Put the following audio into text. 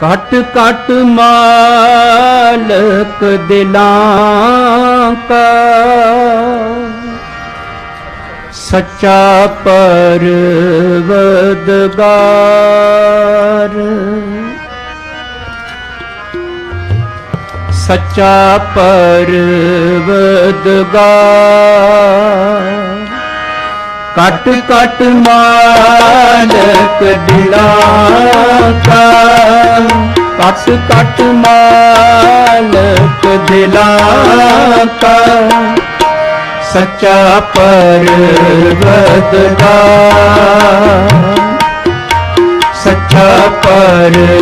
ਕਟ ਕਟ ਮਾਲਕ ਦਿਲਾਂ ਕਾ ਸੱਚਾ ਪਰਵਦਗਾਰ। ਸੱਚਾ ਪਰਵਦਗਾਰ। ਕਟ ਕਟ ਮਾਲਕ ਦਿਲਾਂ ਕਾ ਕਟ ਕਟ ਮਾਲਕ ਦਿਲਾਂ ਕਾ ਸੱਚਾ ਪਰਵਦਗਾਰ ਸੱਚਾ ਪਰਵਦਗਾਰ